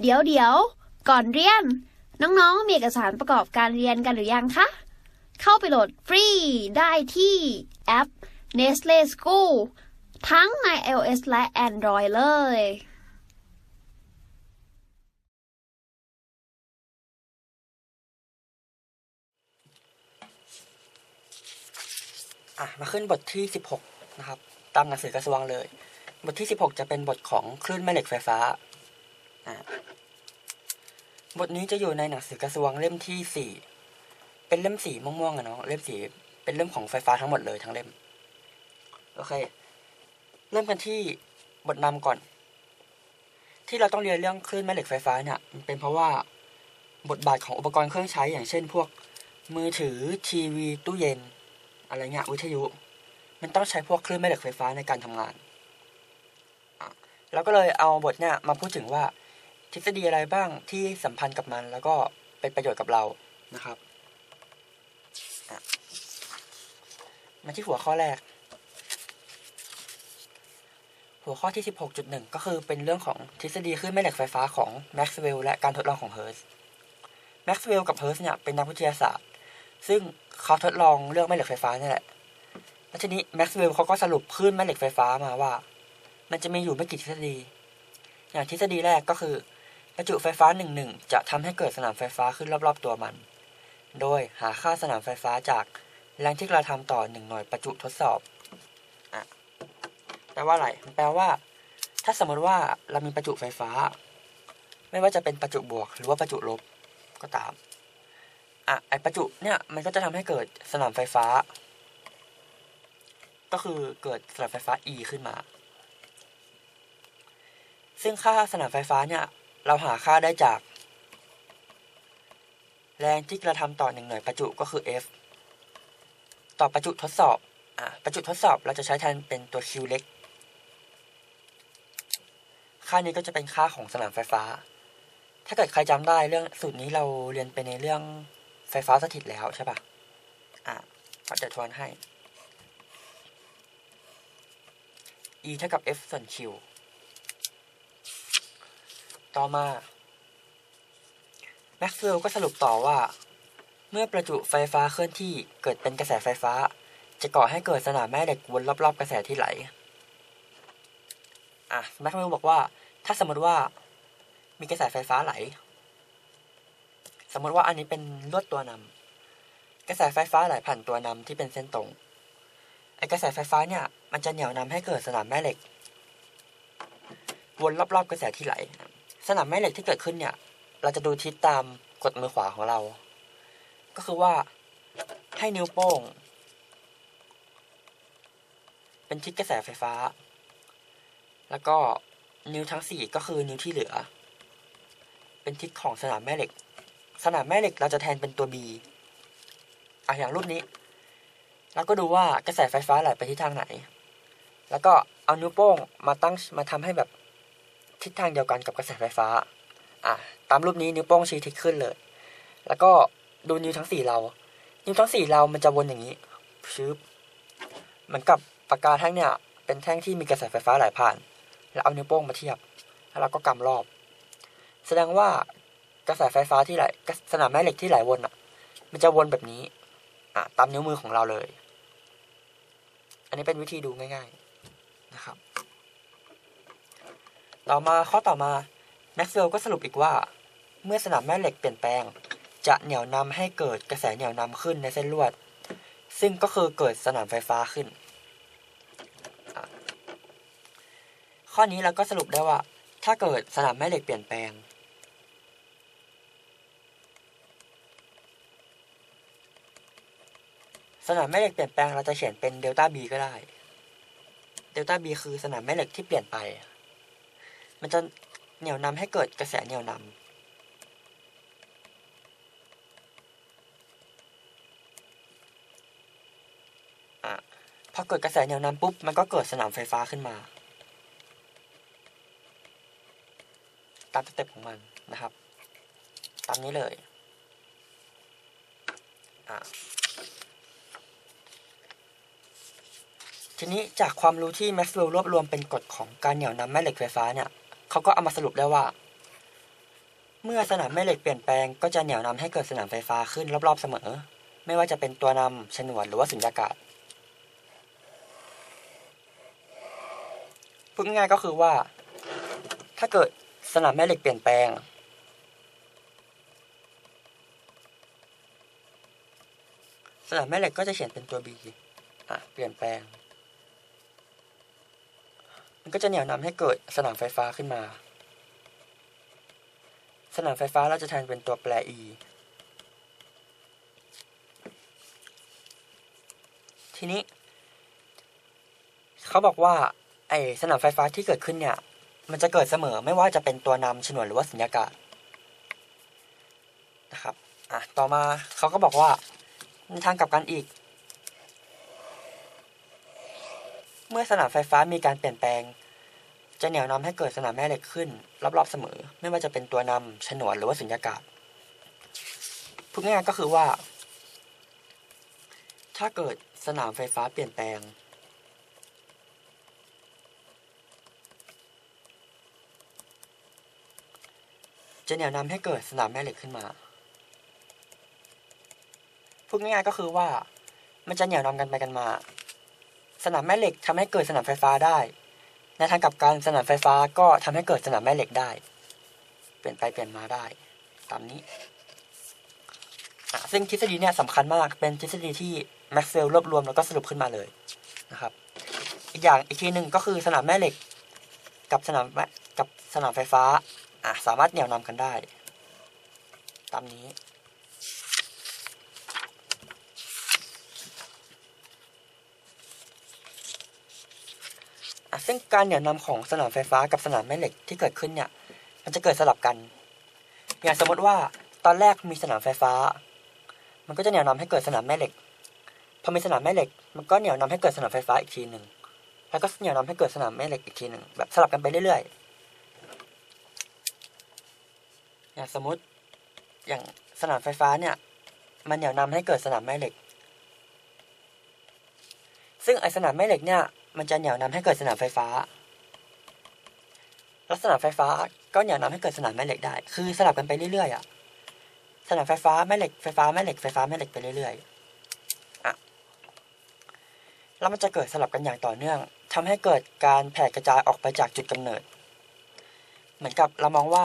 เดี๋ยวเดี๋ยวก่อนเรียน น้องๆ มีเอกสารประกอบการเรียนกันหรือยังคะ เข้าไปโหลดฟรีได้ที่แอป Nestle School ทั้งใน iOS และ Android เลยอะมาขึ้นบทที่ 16 นะครับ ตามหนังสือกระทรวงเลย บทที่ 16 จะเป็นบทของคลื่นแม่เหล็กไฟฟ้า บทนี้จะอยู่ในหนังสือกระทรวงเล่มที่4เป็นเล่มสีม่วงๆอะเนาะเล่มสีเป็นเล่มของไฟฟ้าทั้งหมดเลยทั้งเล่ม โอเค เริ่มกันที่บทนำก่อน ที่เราต้องเรียนเรื่องคลื่นแม่เหล็กไฟฟ้าเนี่ยมันเป็นเพราะว่าบทบาทของอุปกรณ์เครื่องใช้อย่างเช่น พวกมือถือทีวีตู้เย็น อะไรเงี้ยวิทยุ มันต้องใช้พวกคลื่นแม่เหล็กไฟฟ้าในการทำงานเราก็เลยเอาบทเนี่ยมาพูดถึงว่า ทฤษฎีอะไรบ้างที่สัมพันธ์กับมัน แล้วก็เป็นประโยชน์กับเรานะครับอะมาที่หัวข้อแรก หัวข้อที่ 16.1 ก็คือเป็นเรื่องของทฤษฎีคลื่นแม่เหล็กไฟฟ้าของแม็กซ์เวลล์และการทดลองของเฮิร์สแม็กซ์เวลล์กับเฮิร์สเนี่ยเป็นนักวิทยาศาสตร์ ซึ่งเขาทดลองเรื่องแม่เหล็กไฟฟ้านี่แหละแล้วทีนี้แม็กซ์เวลล์เขาก็สรุปคลื่นแม่เหล็กไฟฟ้ามาว่า มันจะมีอยู่ไม่กี่ทฤษฎี อย่างทฤษฎีแรกก็คือ ประจุไฟฟ้าหนึ่งหนึ่งจะทำให้เกิดสนามไฟฟ้าขึ้นรอบๆตัวมัน โดยหาค่าสนามไฟฟ้าจากแรงที่กระทำต่อหนึ่งหน่วยประจุทดสอบอะแปลว่าอะไรแปลว่า ถ้าสมมติว่าเรามีประจุไฟฟ้า ไม่ว่าจะเป็นประจุบวก หรือว่าประจุลบก็ตามอะไอประจุเนี่ยมันก็จะทำให้เกิดสนามไฟฟ้า ก็คือเกิดสนามไฟฟ้า E ขึ้นมา ซึ่งค่าสนามไฟฟ้าเนี่ย เราหาค่าได้จาก แรงที่กระทำต่อหนึ่งหน่วยประจุก็คือ F ต่อประจุทดสอบอะประจุทดสอบเราจะใช้แทนเป็นตัว Q เล็ก ค่านี้ก็จะเป็นค่าของสนามไฟฟ้า ถ้าเกิดใครจำได้เรื่องสูตรนี้เราเรียนไปในเรื่องไฟฟ้าสถิตแล้วใช่ปะอะก็จะทวนให้ E เท่ากับ F ส่วน Q ต่อมาแม็กซ์เวลล์ก็สรุปต่อว่า เมื่อประจุไฟฟ้าเคลื่อนที่เกิดเป็นกระแสไฟฟ้า จะก่อให้เกิดสนามแม่เหล็กวนรอบๆ กระแสที่ไหลอะแม็กซ์เวลล์บอกว่า ถ้าสมมติว่ามีกระแสไฟฟ้าไหล สมมติว่าอันนี้เป็นลวดตัวนำกระแสไฟฟ้าไหลผ่านตัวนำที่เป็นเส้นตรงไอกระแสไฟฟ้าเนี่ยมันจะเหนี่ยวนำให้เกิดสนามแม่เหล็กวนรอบๆกระแสที่ไหล สนามแม่เหล็กที่เกิดขึ้นเนี่ย เราจะดูทิศตามกดมือขวาของเรา ก็คือว่าให้นิ้วโป้ง เป็นทิศกระแสไฟฟ้า แล้วก็นิ้วทั้งสี่ก็คือนิ้วที่เหลือ เป็นทิศของสนามแม่เหล็ก สนามแม่เหล็กเราจะแทนเป็นตัว B อะอย่างรูปนี้ เราก็ดูว่ากระแสไฟฟ้าไหลไปทิศทางไหน แล้วก็เอานิ้วโป้งมาตั้งมาทำให้แบบ ทิศทางเดียวกันกับกระแสไฟฟ้าอะตามรูปนี้นิ้วโป้งชี้ทิศขึ้นเลย แล้วก็ดูนิ้วทั้งสี่เรา นิ้วทั้งสี่เรามันจะวนอย่างนี้ชึบเหมือนกับปากกาแท่งเนี่ย เป็นแท่งที่มีกระแสไฟฟ้าไหลผ่าน แล้วเอานิ้วโป้งมาเทียบ แล้วเราก็กำรอบ แสดงว่ากระแสไฟฟ้าที่ไหลสนามแม่เหล็กที่ไหลวนอะ มันจะวนแบบนี้อะตามนิ้วมือของเราเลย อันนี้เป็นวิธีดูง่าย ๆ นะครับ ต่อมาข้อต่อมาแม็กซ์เวลล์ก็สรุปอีกว่า เมื่อสนามแม่เหล็กเปลี่ยนแปลง จะเหนี่ยวนำให้เกิดกระแสเหนี่ยวนำขึ้นในเส้นลวด ซึ่งก็คือเกิดสนามไฟฟ้าขึ้น ข้อนี้เราก็สรุปได้ว่า ถ้าเกิดสนามแม่เหล็กเปลี่ยนแปลงสนามแม่เหล็กเปลี่ยนแปลงเราจะเขียนเป็นเดลต้าบีก็ได้ เดลต้าบีคือสนามแม่เหล็กที่เปลี่ยนไป มันจะเหนี่ยวนำให้เกิดกระแสเหนี่ยวนำอะพอเกิดกระแสเหนี่ยวนำปุ๊บ มันก็เกิดสนามไฟฟ้าขึ้นมา ตามสเต็ปของมันนะครับ ตามนี้เลยอะทีนี้จากความรู้ที่แม็กซ์เวลล์รวบรวมเป็นกฎของการเหนี่ยวนำแม่เหล็กไฟฟ้าเนี่ย เขาก็เอามาสรุปได้ว่า เมื่อสนามแม่เหล็กเปลี่ยนแปลงก็จะเหนี่ยวนำให้เกิดสนามไฟฟ้าขึ้นรอบๆเสมอ ไม่ว่าจะเป็นตัวนำฉนวนหรือว่าสุญญากาศพูดง่ายๆก็คือว่า ถ้าเกิดสนามแม่เหล็กเปลี่ยนแปลง สนามแม่เหล็กก็จะเขียนเป็นตัว B อะเปลี่ยนแปลง มันก็จะเหนี่ยวนำให้เกิดสนามไฟฟ้าขึ้นมา สนามไฟฟ้าเราจะแทนเป็นตัวแปร E ทีนี้ เขาบอกว่าไอสนามไฟฟ้าที่เกิดขึ้นเนี่ย มันจะเกิดเสมอไม่ว่าจะเป็นตัวนำฉนวนหรือว่าสัญญากาศนะครับอะต่อมาเขาก็บอกว่าในทางกลับกันอีก เมื่อสนามไฟฟ้ามีการเปลี่ยนแปลง จะเหนี่ยวนำให้เกิดสนามแม่เหล็กขึ้น รอบๆเสมอ ไม่ว่าจะเป็นตัวนำฉนวนหรือว่าสุญญากาศพูดง่ายๆก็คือว่า ถ้าเกิดสนามไฟฟ้าเปลี่ยนแปลง จะเหนี่ยวนำให้เกิดสนามแม่เหล็กขึ้นมาพูดง่ายๆก็คือว่ามันจะเหนี่ยวนำกันไปกันมา สนามแม่เหล็กทำให้เกิดสนามไฟฟ้าได้ในทางกลับกันสนามไฟฟ้าก็ทำให้เกิดสนามแม่เหล็กได้ เปลี่ยนไปเปลี่ยนมาได้ตามนี้ ซึ่งทฤษฎีเนี่ยสำคัญมากเป็นทฤษฎีที่แม็กซ์เวลล์รวบรวมแล้วก็สรุปขึ้นมาเลยนะครับ อีกอย่างอีกทีหนึ่งก็คือสนามแม่เหล็ก กับสนามแม่กับสนามไฟฟ้าสามารถเหนี่ยวนำกันได้ ตามนี้ ซึ่งการเหนี่ยวนำของสนามไฟฟ้ากับสนามแม่เหล็กที่เกิดขึ้นเนี่ย มันจะเกิดสลับกัน อย่างสมมติว่าตอนแรกมีสนามไฟฟ้า มันก็จะเหนี่ยวนำให้เกิดสนามแม่เหล็ก พอมีสนามแม่เหล็ก มันก็เหนี่ยวนำให้เกิดสนามไฟฟ้าอีกทีหนึ่ง แล้วก็เหนี่ยวนำให้เกิดสนามแม่เหล็กอีกทีหนึ่งแบบสลับกันไปเรื่อยๆ อย่างสมมติอย่างสนามไฟฟ้าเนี่ย มันเหนี่ยวนำให้เกิดสนามแม่เหล็ก ซึ่งไอสนามแม่เหล็กเนี่ย มันจะเหนี่ยวนำให้เกิดสนามไฟฟ้าล้วสนามไฟฟ้าก็เหนี่ยวนำให้เกิดสนามแม่เหล็กได้ คือสลับกันไปเรื่อยๆอะ สนามไฟฟ้าแม่เหล็กไฟฟ้าแม่เหล็กไฟฟ้าแม่เหล็กไปเรื่อยๆอะแล้วมันจะเกิดสลับกันอย่างต่อเนื่องทำให้เกิดการแผ่กระจายออกไปจากจุดกำเนิด เหมือนกับเรามองว่า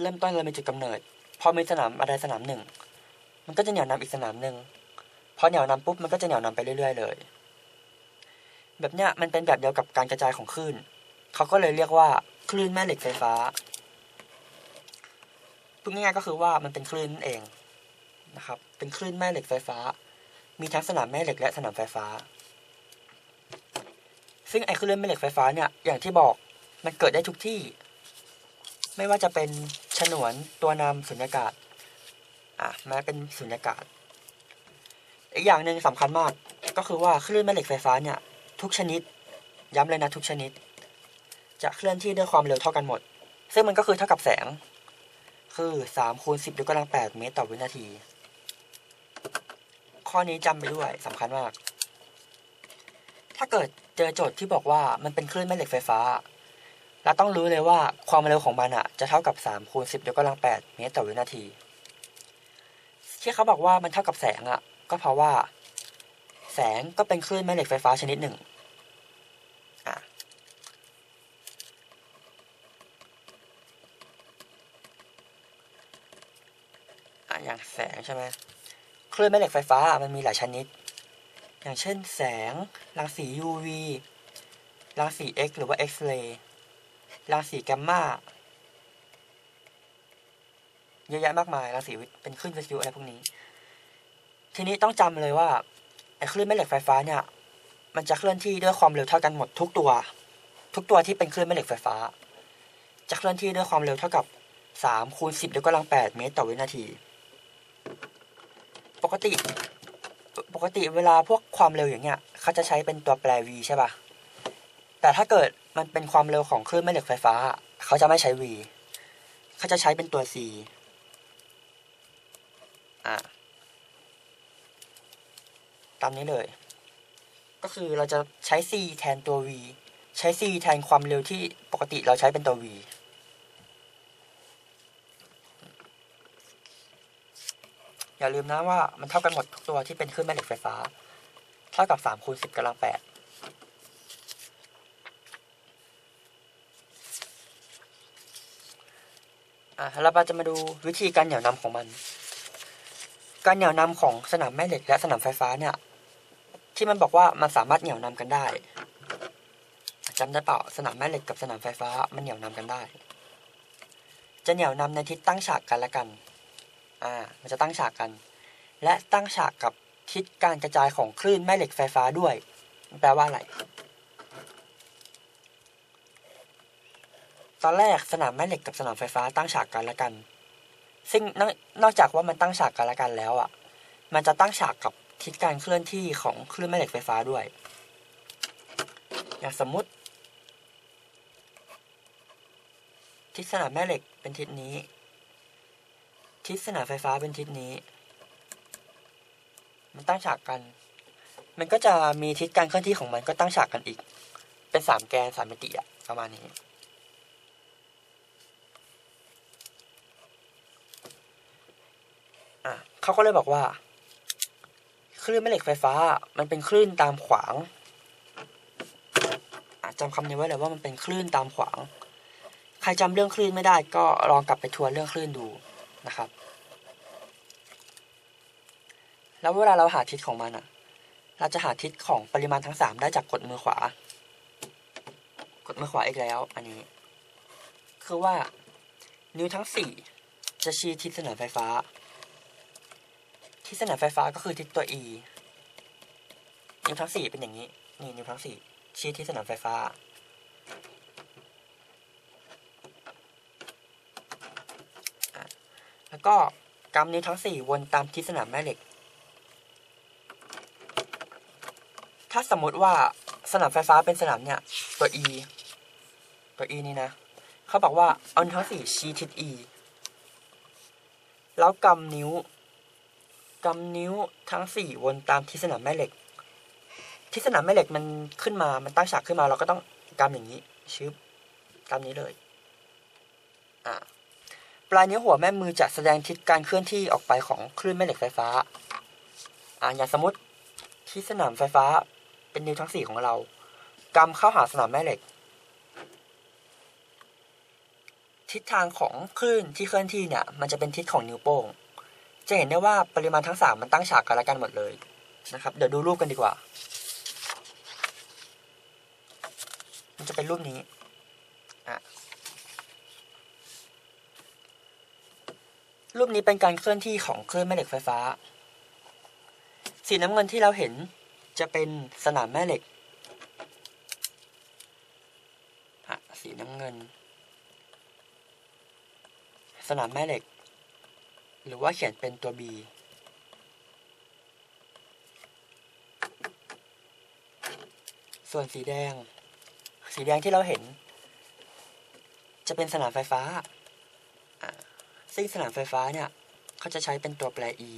เริ่มต้นเรามีจุดกำเนิด พอมีสนามอะไรสนามหนึ่ง มันก็จะเหนี่ยวนำอีกสนามหนึ่งพอเหนี่ยวนำปุ๊บมันก็จะเหนี่ยวนำไปเรื่อยๆเลย แบบเนี้ยมันเป็นแบบเดียวกับการกระจายของคลื่น เขาก็เลยเรียกว่าคลื่นแม่เหล็กไฟฟ้าพูดง่ายๆก็คือว่ามันเป็นคลื่นนั่นเองนะครับ เป็นคลื่นแม่เหล็กไฟฟ้า มีทั้งสนามแม่เหล็กและสนามไฟฟ้า ซึ่งไอ้คลื่นแม่เหล็กไฟฟ้าเนี่ยอย่างที่บอกมันเกิดได้ทุกที่ ไม่ว่าจะเป็นฉนวนตัวนำสุญญากาศอะแม้เป็นสุญญากาศ อีกอย่างหนึ่งสำคัญมากก็คือว่าคลื่นแม่เหล็กไฟฟ้าเนี่ย ทุกชนิด ย้ำเลยนะทุกชนิด จะเคลื่อนที่ด้วยความเร็วเท่ากันหมด ซึ่งมันก็คือเท่ากับแสง คือสามคูณสิบยกกำลังแปดเมตรต่อวินาที ข้อนี้จำไปด้วยสำคัญมาก ถ้าเกิดเจอโจทย์ที่บอกว่ามันเป็นคลื่นแม่เหล็กไฟฟ้าเราต้องรู้เลยว่าความเร็วของมันอะจะเท่ากับสามคูณสิบยกกำลังแปดเมตรต่อวินาที ที่เขาบอกว่ามันเท่ากับแสงอะก็เพราะว่า แสงก็เป็นคลื่นแม่เหล็กไฟฟ้าชนิดหนึ่งอะอย่างแสงใช่ไหมคลื่นแม่เหล็กไฟฟ้ามันมีหลายชนิด อย่างเช่นแสงรังสี UV รังสี X หรือว่า X-ray รังสีแกมมาเยอะแยะมากมายรังสีเป็นคลื่นวิทยุอะไรพวกนี้ ทีนี้ต้องจำเลยว่า ไอ้คลื่นแม่เหล็กไฟฟ้าเนี่ย มันจะเคลื่อนที่ด้วยความเร็วเท่ากันหมดทุกตัว ทุกตัวที่เป็นคลื่นแม่เหล็กไฟฟ้า จะเคลื่อนที่ด้วยความเร็วเท่ากับสามคูณสิบยกกำลังแปดเมตรต่อวินาที ปกติ ปกติเวลาพวกความเร็วอย่างเงี้ยเขาจะใช้เป็นตัวแปร v ใช่ป่ะ แต่ถ้าเกิดมันเป็นความเร็วของคลื่นแม่เหล็กไฟฟ้า เขาจะไม่ใช้ v เขาจะใช้เป็นตัว c อ่า ตามนี้เลย ก็คือเราจะใช้ c แทนตัว v ใช้ c แทนความเร็วที่ปกติเราใช้เป็นตัว v อย่าลืมนะว่ามันเท่ากันหมดทุกตัวที่เป็นคลื่นแม่เหล็กไฟฟ้า เท่ากับสามคูณสิบกำลังแปดอะเราจะมาดูวิธีการเหนี่ยวนำของมัน การเหนี่ยวนำของสนามแม่เหล็กและสนามไฟฟ้าเนี่ย ที่มันบอกว่ามันสามารถเหนี่ยวนำกันได้จำได้เปล่าสนามแม่เหล็กกับสนามไฟฟ้ามันเหนี่ยวนำกันได้ จะเหนี่ยวนำในทิศตั้งฉากกันและกันอ่ามันจะตั้งฉากกัน และตั้งฉากกับทิศการกระจายของคลื่นแม่เหล็กไฟฟ้าด้วยแปลว่าอะไรตอนแรกสนามแม่เหล็กกับสนามไฟฟ้าตั้งฉากกันและกัน ซึ่งนอกนอกจากว่ามันตั้งฉากกันและกันแล้วอะ มันจะตั้งฉากกับ ทิศการเคลื่อนที่ของคลื่นแม่เหล็กไฟฟ้าด้วย อย่างสมมุติ ทิศสนามแม่เหล็กเป็นทิศนี้ ทิศสนามไฟฟ้าเป็นทิศนี้ มันตั้งฉากกัน มันก็จะมีทิศการเคลื่อนที่ของมันก็ตั้งฉากกันอีก เป็นสามแกนสามมิติอะประมาณนี้อะเขาก็เลยบอกว่า คลื่นแม่เหล็กไฟฟ้า มันเป็นคลื่นตามขวางอะจำคำนี้ไว้เลยว่ามันเป็นคลื่นตามขวาง ใครจำเรื่องคลื่นไม่ได้ก็ลองกลับไปทวนเรื่องคลื่นดูนะครับ แล้วเวลาเราหาทิศของมันอะ เราจะหาทิศของปริมาณทั้งสามได้จากกดมือขวา กดมือขวาอีกแล้ว อันนี้ คือว่านิ้วทั้งสี่จะชี้ทิศเสนามไฟฟ้า ทิศสนามไฟฟ้าก็คือทิศตัว E นิ้วทั้งสี่เป็นอย่างนี้ นี่นิ้วทั้งสี่ชี้ทิศสนามไฟฟ้า แล้วก็กำนิ้วทั้งสี่วนตามทิศสนามแม่เหล็ก ถ้าสมมติว่าสนามไฟฟ้าเป็นสนามเนี่ยตัว E ตัว E นี่นะ เขาบอกว่าเอานิ้วทั้งสี่ชี้ทิศ E แล้วกำนิ้ว กำนิ้วทั้งสี่วนตามทิศสนามแม่เหล็กทิศสนามแม่เหล็กมันขึ้นมา มันตั้งฉากขึ้นมา เราก็ต้องกำอย่างนี้ชึบกำนี้เลย อ่าปลายนิ้วหัวแม่มือจะแสดงทิศการเคลื่อนที่ออกไปของคลื่นแม่เหล็กไฟฟ้า อ่าอย่างสมมติที่สนามไฟฟ้าเป็นนิ้วทั้งสี่ของเรากำเข้าหาสนามแม่เหล็ก ทิศทางของคลื่นที่เคลื่อนที่เนี่ย มันจะเป็นทิศของนิ้วโป้ง จะเห็นได้ว่าปริมาณทั้งสามมันตั้งฉากกันละกันหมดเลยนะครับ เดี๋ยวดูรูปกันดีกว่า มันจะเป็นรูปนี้อะรูปนี้เป็นการเคลื่อนที่ของคลื่นแม่เหล็กไฟฟ้า สีน้ำเงินที่เราเห็นจะเป็นสนามแม่เหล็กอะสีน้ำเงิน สนามแม่เหล็ก หรือว่าเขียนเป็นตัว B ส่วนสีแดง สีแดงที่เราเห็น จะเป็นสนามไฟฟ้า ซึ่งสนามไฟฟ้าเนี่ยเขาจะใช้เป็นตัวแปร E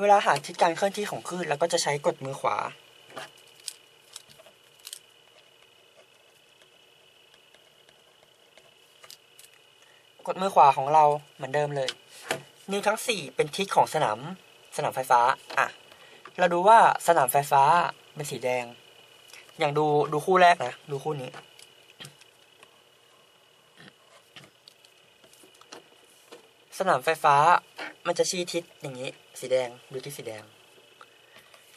เวลาหาทิศการเคลื่อนที่ของคลื่นเราก็จะใช้กดมือขวา ดมือขวาของเราเหมือนเดิมเลย นิ้วทั้งสี่เป็นทิศของสนามสนามไฟฟ้าอะเราดูว่าสนามไฟฟ้าเป็นสีแดง อย่างดูดูคู่แรกนะ ดูคู่นี้ สนามไฟฟ้ามันจะชี้ทิศอย่างนี้ สีแดงดูที่สีแดง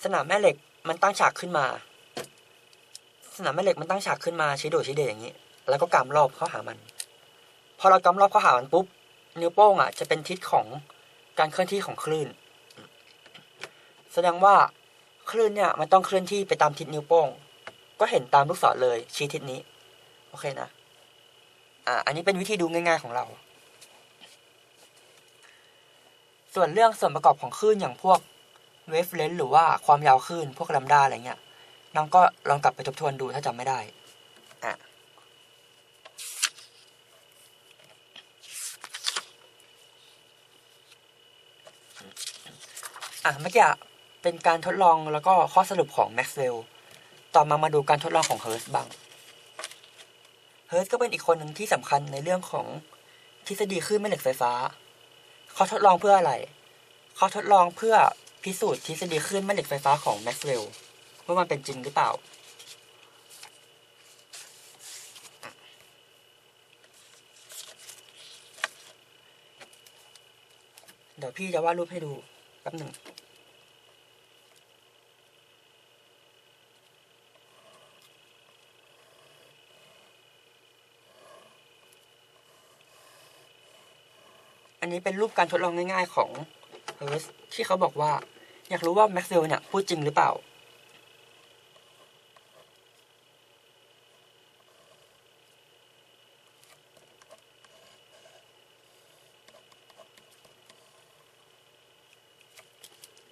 สนามแม่เหล็กมันตั้งฉากขึ้นมา สนามแม่เหล็กมันตั้งฉากขึ้นมาชี้โดดชี้เดอย่างนี้ แล้วก็กำรอบเข้าหามัน พอเรากำรอบเข้าหามันปุ๊บ นิ้วโป้งอะจะเป็นทิศของการเคลื่อนที่ของคลื่น แสดงว่าคลื่นเนี่ยมันต้องเคลื่อนที่ไปตามทิศนิ้วโป้ง ก็เห็นตามลูกศรเลยชี้ทิศนี้ โอเคนะ อ่า อันนี้เป็นวิธีดูง่ายๆของเรา ส่วนเรื่องส่วนประกอบของคลื่นอย่างพวกเวฟเลนหรือว่าความยาวคลื่นพวกลัมดาอะไรเงี้ยน้องก็ลองกลับไปทบทวนดูถ้าจำไม่ได้ อะ อะเมื่อกี้เป็นการทดลองแล้วก็ข้อสรุปของแม็กซ์เวลล์ต่อมามาดูการทดลองของเฮิร์สบ้างเฮิร์สก็เป็นอีกคนหนึ่งที่สำคัญในเรื่องของทฤษฎีคลื่นแม่เหล็กไฟฟ้า เขาทดลองเพื่ออะไร เขาทดลองเพื่อพิสูจน์ทฤษฎีคลื่นแม่เหล็กไฟฟ้าของแม็กซ์เวลล์ว่ามันเป็นจริงหรือเปล่า เดี๋ยวพี่จะวาดรูปให้ดู ป๊บหนึ่งอันนี้เป็นรูปการทดลองง่ายๆของเฮิร์สที่เขาบอกว่า อยากรู้ว่าแม็กซ์เวลเนี่ยพูดจริงหรือเปล่า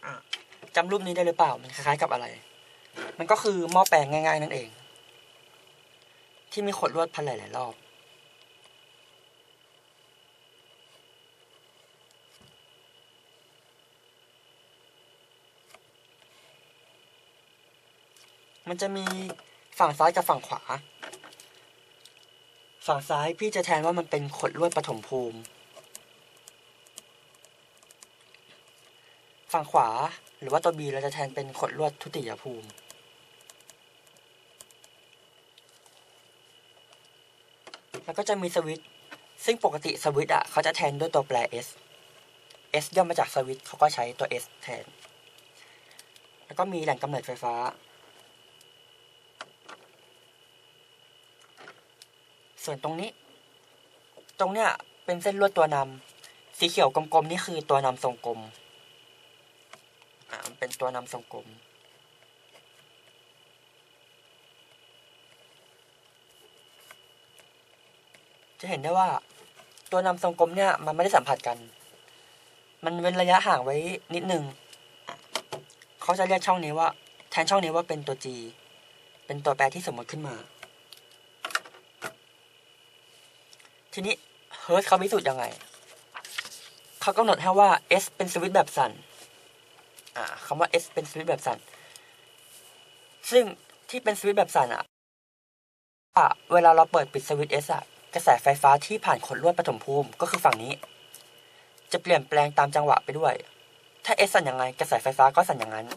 อะ จำรูปนี้ได้หรือเปล่า มันคล้ายๆกับอะไร มันก็คือหม้อแปลงง่าย ๆ นั่นเอง ที่มีขดลวดพันหลายๆรอบ มันจะมีฝั่งซ้ายกับฝั่งขวา ฝั่งซ้ายพี่จะแทนว่ามันเป็นขดลวดปฐมภูมิ ฝั่งขวา หรือว่าตัวบีเราจะแทนเป็นขดลวดทุติยภูมิ แล้วก็จะมีสวิตซึ่งปกติสวิตอะเขาจะแทนด้วยตัวแปร S S ย่อมาจากสวิตเขาก็ใช้ตัว S แทน แล้วก็มีแหล่งกำเนิดไฟฟ้า ส่วนตรงนี้ ตรงเนี้ยเป็นเส้นลวดตัวนำสีเขียวกลมๆนี่คือตัวนำทรงกลม ตัวนำทรงกลม จะเห็นได้ว่า ตัวนำทรงกลมเนี่ยมันไม่ได้สัมผัสกัน มันเว้นระยะห่างไว้นิดนึงอะเขาจะเรียกช่องนี้ว่า แทนช่องนี้ว่าเป็นตัว G เป็นตัวแปรที่สมมติขึ้นมา ทีนี้เฮิร์ตเขาพิสูจน์ยังไง เขากำหนดให้ว่า S เป็นสวิตช์แบบสั่นอ่า คำว่า S เป็นสวิตช์แบบสั่น ซึ่งที่เป็นสวิตช์แบบสั่นอะอะเวลาเราเปิดปิดสวิตช์ S อะกระแสไฟฟ้าที่ผ่านขดลวดปฐมภูมิก็คือฝั่งนี้ จะเปลี่ยนแปลงตามจังหวะไปด้วย ถ้า S สั่นยังไง กระแสไฟฟ้าก็สั่นอย่างนั้น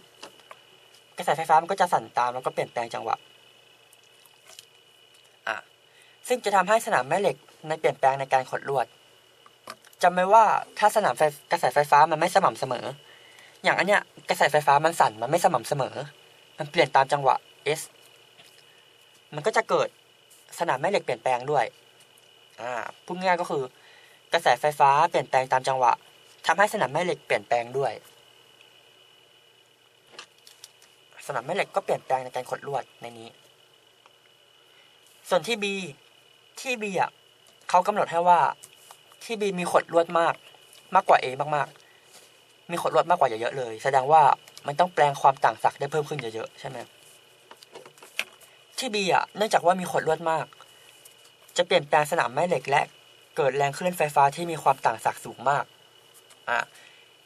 กระแสไฟฟ้ามันก็จะสั่นตามแล้วก็เปลี่ยนแปลงจังหวะอะซึ่งจะทำให้สนามแม่เหล็กในเปลี่ยนแปลงในการขดลวดจำไว้ว่าถ้าสนามไฟกระแสไฟฟ้ามันไม่สม่ำเสมอ อย่างอันเนี้ยกระแสไฟฟ้ามันสั่นมันไม่สม่ำเสมอ มันเปลี่ยนตามจังหวะ S มันก็จะเกิดสนามแม่เหล็กเปลี่ยนแปลงด้วยอ่าพูดง่ายก็คือ กระแสไฟฟ้าเปลี่ยนแปลงตามจังหวะทำให้สนามแม่เหล็กเปลี่ยนแปลงด้วย สนามแม่เหล็กก็เปลี่ยนแปลงในการขดลวดในนี้ ส่วนที่ B ที่ B อะเขากำหนดให้ว่าที่ B มีขดลวดมาก มากกว่า A มากๆ มีขดลวดมากกว่าเยอะๆเลย แสดงว่ามันต้องแปลงความต่างศักย์ได้เพิ่มขึ้นเยอะๆใช่ไหมที่ B อะเนื่องจากว่ามีขดลวดมาก จะเปลี่ยนแปลงสนามแม่เหล็กและเกิดแรงคลื่นไฟฟ้าที่มีความต่างศักย์สูงมากอะ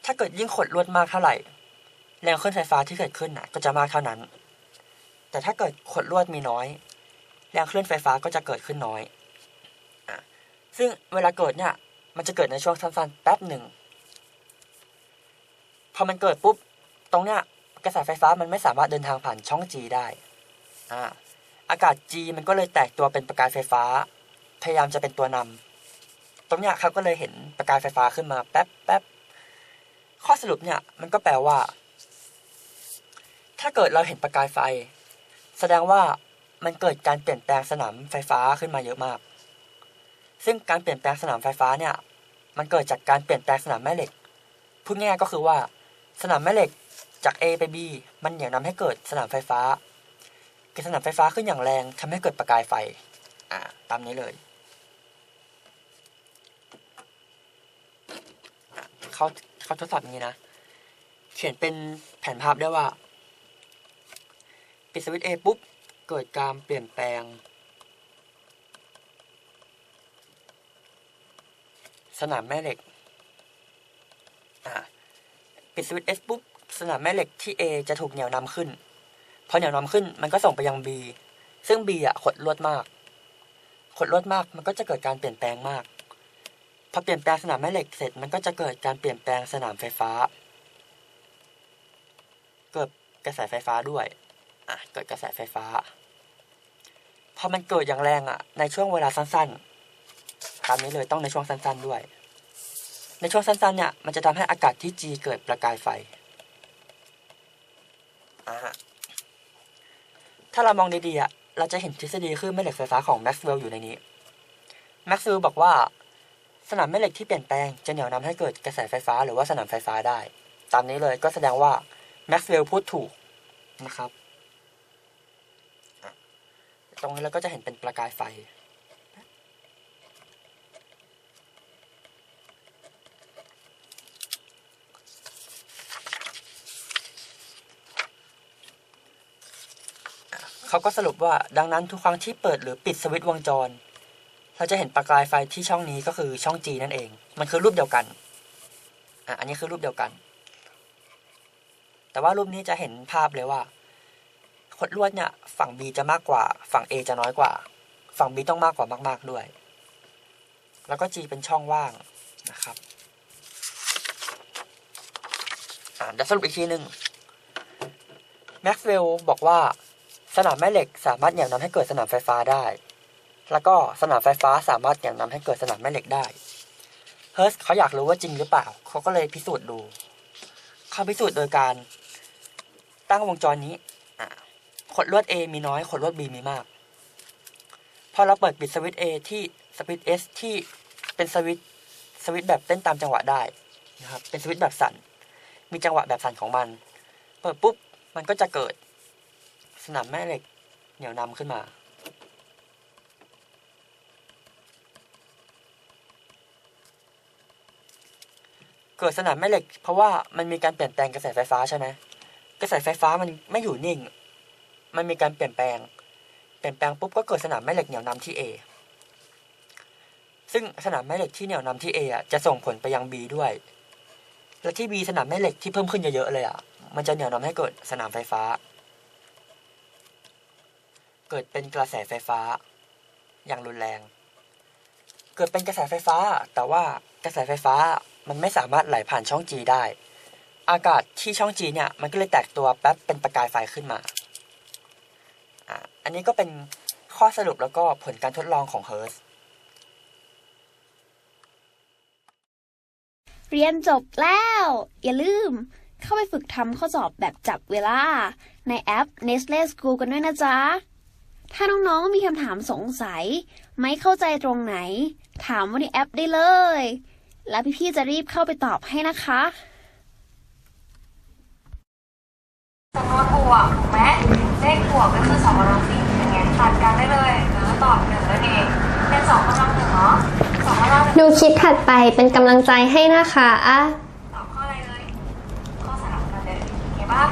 ถ้าเกิดยิ่งขดลวดมากเท่าไหร่ แรงคลื่นไฟฟ้าที่เกิดขึ้นน่ะก็จะมากเท่านั้น แต่ถ้าเกิดขดลวดมีน้อย แรงคลื่นไฟฟ้าก็จะเกิดขึ้นน้อยอะซึ่งเวลาเกิดเนี่ยมันจะเกิดในช่วงสั้นๆแป๊บหนึ่ง พอมันเกิดปุ๊บตรงเนี้ยกระแสไฟฟ้ามันไม่สามารถเดินทางผ่านช่อง G ได้อ่าอากาศ G มันก็เลยแตกตัวเป็นประกายไฟฟ้า พยายามจะเป็นตัวนำตรงเนี้ยเขาก็เลยเห็นประกายไฟฟ้าขึ้นมาแป๊บแป๊บข้อสรุปเนี่ยมันก็แปลว่า ถ้าเกิดเราเห็นประกายไฟ แสดงว่ามันเกิดการเปลี่ยนแปลงสนามไฟฟ้าขึ้นมาเยอะมาก ซึ่งการเปลี่ยนแปลงสนามไฟฟ้าเนี่ย มันเกิดจากการเปลี่ยนแปลงสนามแม่เหล็ก พูดง่ายก็คือว่า สนามแม่เหล็กจาก A ไป B มันเหนี่ยวนำให้เกิดสนามไฟฟ้าเกิดสนามไฟฟ้าขึ้นอย่างแรงทำให้เกิดประกายไฟ อ่า ตามนี้เลย เขาเขาทดสอบอย่างนี้นะ เขียนเป็นแผนภาพได้ว่า ปิดสวิตช์ A ปุ๊บ เกิดการเปลี่ยนแปลง สนามแม่เหล็ก ปิดสวิตช์ S ปุ๊บสนามแม่เหล็กที่ A จะถูกเหนี่ยวนำขึ้น พอเหนี่ยวนำขึ้นมันก็ส่งไปยัง B ซึ่ง B อะขดลวดมาก ขดลวดมากมันก็จะเกิดการเปลี่ยนแปลงมาก พอเปลี่ยนแปลงสนามแม่เหล็กเสร็จมันก็จะเกิดการเปลี่ยนแปลงสนามไฟฟ้า เกิดกระแสไฟฟ้าด้วย อะ เกิดกระแสไฟฟ้า พอมันเกิดอย่างแรงอะ ในช่วงเวลาสั้นๆ ตามนี้เลยต้องในช่วงสั้นๆด้วย ในช่วงสั้นๆเนี่ยมันจะทำให้อากาศที่จีเกิดประกายไฟถ้าเรามองดีๆอะเราจะเห็นทฤษฎีคลื่นแม่เหล็กไฟฟ้าของแม็กซ์เวลล์อยู่ในนี้ แม็กซ์เวลล์บอกว่า สนามแม่เหล็กที่เปลี่ยนแปลงจะเหนี่ยวนำให้เกิดกระแสไฟฟ้าหรือว่าสนามไฟฟ้าได้ ตามนี้เลยก็แสดงว่าแม็กซ์เวลล์พูดถูกนะครับ ตรงนี้เราก็จะเห็นเป็นประกายไฟ เขาก็สรุปว่าดังนั้นทุกครั้งที่เปิดหรือปิดสวิตช์วงจร เราจะเห็นประกายไฟที่ช่องนี้ก็คือช่อง G นั่นเอง มันคือรูปเดียวกันอะอันนี้คือรูปเดียวกัน แต่ว่ารูปนี้จะเห็นภาพเลยว่าขดลวดเนี่ยฝั่ง B จะมากกว่า ฝั่ง A จะน้อยกว่า ฝั่ง B ต้องมากกว่ามาก ๆด้วย แล้วก็ G เป็นช่องว่างนะครับอ่าเดี๋ยวสรุปอีกทีหนึ่งแม็กซ์เวลบอกว่า สนามแม่เหล็กสามารถเหนี่ยวนำให้เกิดสนามไฟฟ้าได้ แล้วก็สนามไฟฟ้าสามารถเหนี่ยวนำให้เกิดสนามแม่เหล็กได้ เฮิร์สเขาอยากรู้ว่าจริงหรือเปล่า เขาก็เลยพิสูจน์ดู เขาพิสูจน์โดยการตั้งวงจรนี้ขดลวด A มีน้อยขดลวด B มีมาก พอเราเปิดปิดสวิตช์ A ที่สวิตช์ S ที่เป็นสวิตช์สวิตช์แบบเต้นตามจังหวะได้นะครับ เป็นสวิตช์แบบสั่น มีจังหวะแบบสั่นของมัน เปิดปุ๊บ มันก็จะเกิด สนามแม่เหล็กเหนี่ยวนำขึ้นมา เกิดสนามแม่เหล็ก เพราะว่ามันมีการเปลี่ยนแปลงกระแสไฟฟ้าใช่ไหมกระแสไฟฟ้ามันไม่อยู่นิ่ง มันมีการเปลี่ยนแปลง เปลี่ยนแปลงปุ๊บก็เกิดสนามแม่เหล็กเหนี่ยวนำที่ A ซึ่งสนามแม่เหล็กที่เหนี่ยวนำที่ A อะจะส่งผลไปยัง B ด้วย และที่ B สนามแม่เหล็กที่เพิ่มขึ้นเยอะๆเลยอะ มันจะเหนี่ยวนำให้เกิดสนามไฟฟ้า เกิดเป็นกระแสไฟฟ้า อย่างรุนแรง เกิดเป็นกระแสไฟฟ้า แต่ว่ากระแสไฟฟ้ามันไม่สามารถไหลผ่านช่อง G ได้ อากาศที่ช่อง G เนี่ยมันก็เลยแตกตัวแป๊บเป็นประกายไฟขึ้นมาอะอันนี้ก็เป็นข้อสรุปแล้วก็ผลการทดลองของเฮิร์สเรียนจบแล้ว อย่าลืมเข้าไปฝึกทำข้อสอบแบบจับเวลา ในแอป Nestle School กันด้วยนะจ๊ะ ถ้าน้องๆมีคำถามสงสัย ไม่เข้าใจตรงไหน ถามว่นในแอปได้เลย แล้วพี่ๆจะรีบเข้าไปตอบให้นะคะสมมติบวกถูกไหมเลขบวกก็คือสองร้อยสี่อย่างเงี้ยตัดกันได้เลยแล้วตอบหนึ่งนั่นเองเป็นสองกำลังหนึ่งเนาะสองกำลังดูคลิปถัดไปเป็นกำลังใจให้นะคะอะตอบข้ออะไรเลยข้อสามกันเลยเห็นปะ